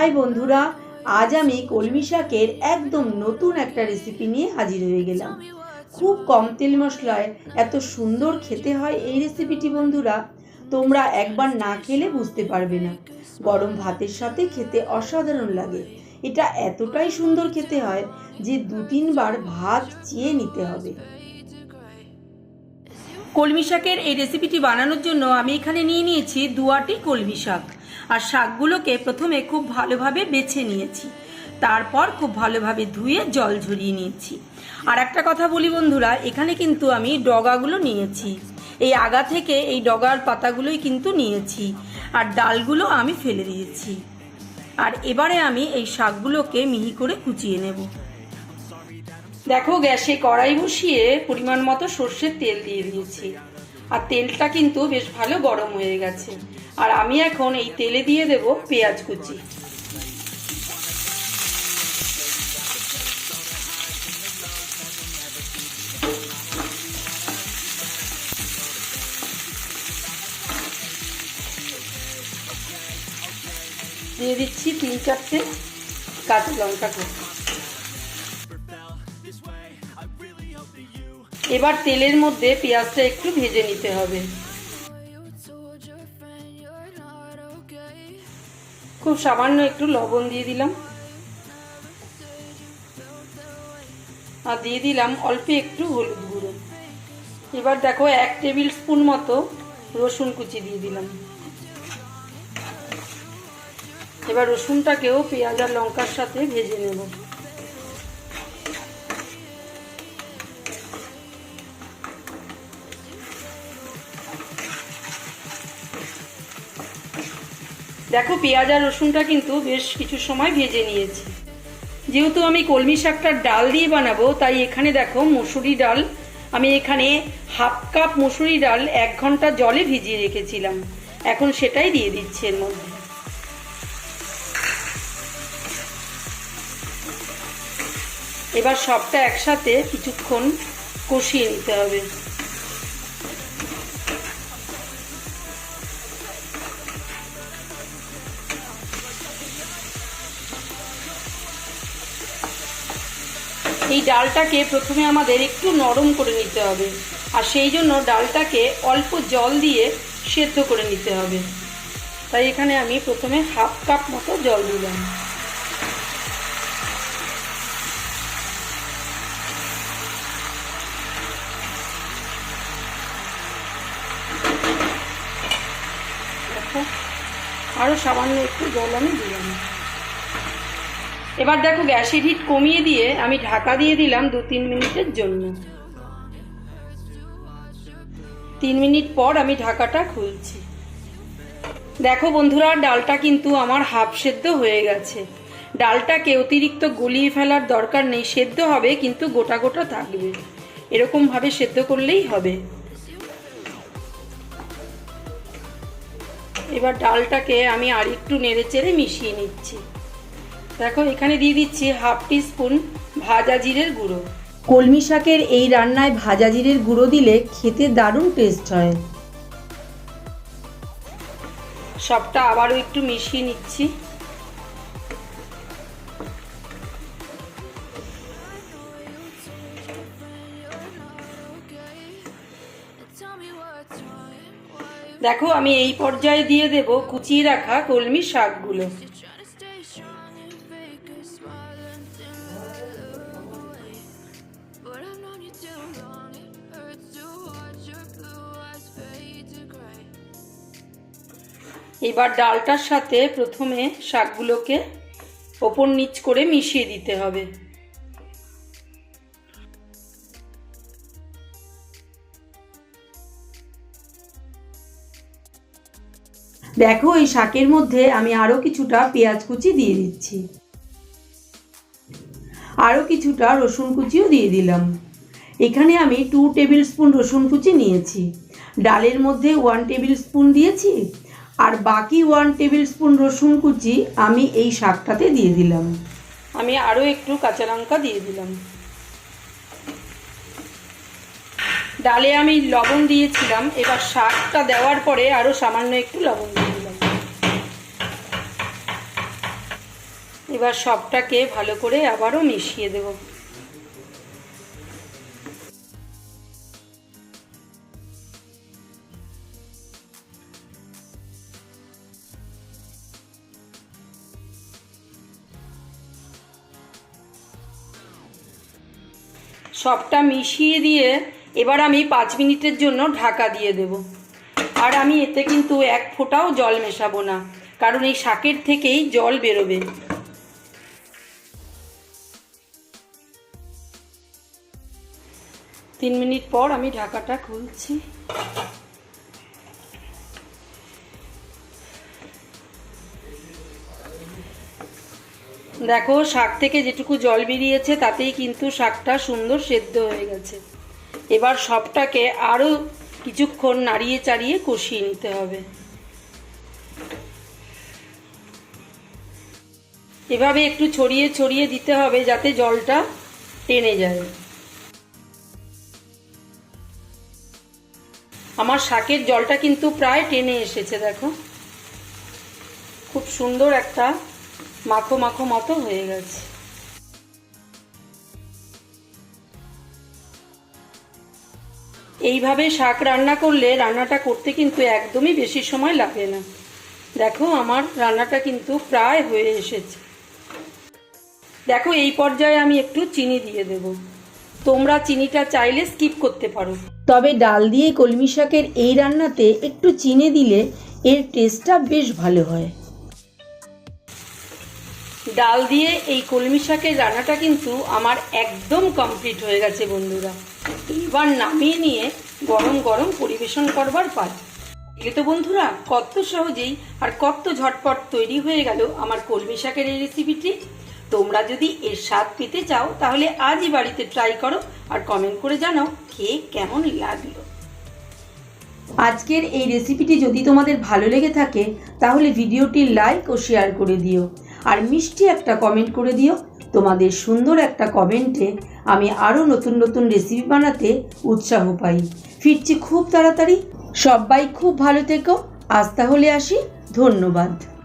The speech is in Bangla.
হাই বন্ধুরা, আজ আমি কলমি শাকের একদম নতুন একটা রেসিপি নিয়ে হাজির হয়ে গেলাম। খুব কম তেল মশলায় এত সুন্দর খেতে হয় এই রেসিপিটি বন্ধুরা। তোমরা একবার না খেলে বুঝতে পারবে না। গরম ভাতের সাথে খেতে অসাধারণ লাগে। এটা এতটাই সুন্দর খেতে হয় যে দু তিনবার ভাত চেয়ে নিতে হবে। কলমি শাকের এই রেসিপিটি বানানোর জন্য আমি এখানে নিয়ে নিয়েছি দুয়াটি কলমি শাক। আর শাকগুলোকে প্রথমে খুব ভালোভাবে বেছে নিয়েছি। তারপর খুব ভালোভাবে ধুয়ে জল ঝরিয়ে নিয়েছি। আর একটা কথা বলি বন্ধুরা, এখানে কিন্তু আমি ডগাগুলো নিয়েছি। এই আগা থেকে এই ডগার পাতাগুলোই কিন্তু নিয়েছি। আর ডালগুলো আমি ফেলে দিয়েছি। আর এবারে আমি এই শাকগুলোকে মিহি করে কুচিয়ে নেব। দেখো গ্যাসে কড়াই বসিয়ে পরিমাণ মতো সর্ষের তেল দিয়ে দিয়েছি। আর তেলটা কিন্তু বেশ ভালো গরম হয়ে গেছে। আর আমি এখন এই তেলে দিয়ে দেব পেঁয়াজ কুচি। দিয়ে দিচ্ছি তিন চারটে কাঁচা লঙ্কা কুচি এবার তেলের মধ্যে পেঁয়াজটা একটু ভেজে নিতে হবে। খুব সামান্য একটু লবণ দিয়ে দিলাম। আর দিয়ে দিলাম অল্প একটু হলুদ গুঁড়ো। এবার দেখো এক টেবিল স্পুন মতো রসুন কুচি দিয়ে দিলাম। এবার রসুনটাকেও পেঁয়াজ আর লঙ্কার সাথে ভেজে নেব। দেখো, পেঁয়াজ আর রসুনটা কিন্তু বেশ কিছু সময় ভেজে নিয়েছি। যেহেতু আমি কলমি শাকটার ডাল দিয়ে বানাবো, তাই এখানে দেখো, মসুরি ডাল। আমি এখানে হাফ কাপ মসুরি ডাল এক ঘণ্টা জলে ভিজিয়ে রেখেছিলাম। এখন সেটাই দিয়ে দিচ্ছি এর মধ্যে। এবার সবটা একসাথে কিছুক্ষণ কষিয়ে নিতে হবে। এই ডালটাকে প্রথমে আমাদের একটু নরম করে নিতে হবে। আর সেই জন্য ডালটাকে অল্প জল দিয়ে সেদ্ধ করে নিতে হবে। তাই এখানে আমি প্রথমে হাফ কাপ মতো জল দিলাম। আরও সামান্য একটু জল আমি দিলাম। এবার দেখো গ্যাসের হিট কমিয়ে দিয়ে আমি ঢাকা দিয়ে দিলাম দু তিন মিনিটের জন্য। তিন মিনিট পর আমি ঢাকাটা খুলছি। দেখো বন্ধুরা, ডালটা কিন্তু আমার হাফ সেদ্ধ হয়ে গেছে। ডালটাকে অতিরিক্ত গলিয়ে ফেলার দরকার নেই, সেদ্ধ হবে কিন্তু গোটা গোটা থাকবে। এরকমভাবে সেদ্ধ করলেই হবে। এবার ডালটাকে আমি আর একটু নেড়ে চেড়ে মিশিয়ে নিচ্ছি। দেখো এখানে দিয়ে দিচ্ছি হাফ টি স্পুন ভাজা জিরের গুঁড়ো। কলমি শাকের এই রান্নায় ভাজা জিরের গুঁড়ো দিলে খেতে দারুণ টেস্ট হয়। সবটা আবারও একটু মিশিয়ে নিচ্ছি। দেখো আমি এই পর্যায়ে দিয়ে দেব কুচিয়ে রাখা কলমি শাকগুলো। এবার ডালটার সাথে প্রথমে শাকগুলোকে ওপর নিচ করে মিশিয়ে দিতে হবে। দেখো, এই শাকের মধ্যে আমি আরও কিছুটা পেঁয়াজ কুচি দিয়ে দিচ্ছি। আরও কিছুটা রসুন কুচিও দিয়ে দিলাম। এখানে আমি টু টেবিল স্পুন রসুন কুচি নিয়েছি। ডালের মধ্যে ওয়ান টেবিল স্পুন দিয়েছি। আর বাকি ওয়ান টেবিল স্পুন রসুন কুচি আমি এই শাকটাতে দিয়ে দিলাম। আমি আরও একটু কাঁচা লঙ্কা দিয়ে দিলাম। ডালে আমি লবণ দিয়েছিলাম, এবার শাকটা দেওয়ার পরে আরও সামান্য একটু লবণ দিয়ে দিলাম। এবার সবটাকে ভালো করে আবারও মিশিয়ে দেব। সবটা মিশিয়ে দিয়ে এবার আমি পাঁচ মিনিটের জন্য ঢাকা দিয়ে দেব। আর আমি এতে কিন্তু এক ফোঁটাও জল মেশাবো না, কারণ এই শাকের থেকেই জল বেরোবে। তিন মিনিট পর আমি ঢাকাটা খুলছি। দেখো, শাক থেকে যেটুকু জল বেরিয়েছে, তাতেই কিন্তু শাকটা সুন্দর সেদ্ধ হয়ে গেছে। এবার সবটাকে আরও কিছুক্ষণ নাড়িয়ে চাড়িয়ে কষিয়ে নিতে হবে। এভাবে একটু ছড়িয়ে ছড়িয়ে দিতে হবে যাতে জলটা টেনে যায়। আমার শাকের জলটা কিন্তু প্রায় টেনে এসেছে, দেখো। খুব সুন্দর একটা মাখো মাখো মতো হয়ে গেছে। এইভাবে শাক রান্না করলে রান্নাটা করতে কিন্তু একদমই বেশি সময় লাগে না। দেখো আমার রান্নাটা কিন্তু প্রায় হয়ে এসেছে। দেখো এই পর্যায়ে আমি একটু চিনি দিয়ে দেব। তোমরা চিনিটা চাইলে স্কিপ করতে পারো। তবে ডাল দিয়ে কলমি শাকের এই রান্নাতে একটু চিনি দিলে এর টেস্টটা বেশ ভালো হয়। ডাল দিয়ে এই কলমি শাকের রান্নাটা কিন্তু আমার একদম কমপ্লিট হয়ে গেছে বন্ধুরা। এবার নামিয়ে নিয়ে গরম গরম পরিবেশন করবার পাই এগুলো তো বন্ধুরা, কত সহজেই আর কত ঝটপট তৈরি হয়ে গেল আমার কলমি শাকের এই রেসিপিটি তোমরা যদি এর স্বাদ পেতে চাও, তাহলে আজই বাড়িতে ট্রাই করো আর কমেন্ট করে জানাও খেয়ে কেমন লাগল। আজকের এই রেসিপিটি যদি তোমাদের ভালো লেগে থাকে, তাহলে ভিডিওটি লাইক ও শেয়ার করে দিও। আর মিষ্টি একটা কমেন্ট করে দিও। তোমাদের সুন্দর একটা কমেন্টে আমি আরও নতুন নতুন রেসিপি বানাতে উৎসাহ পাই। ফিরছি খুব তাড়াতাড়ি। সবাই খুব ভালো থেকো। আজ তাহলে আসি। ধন্যবাদ।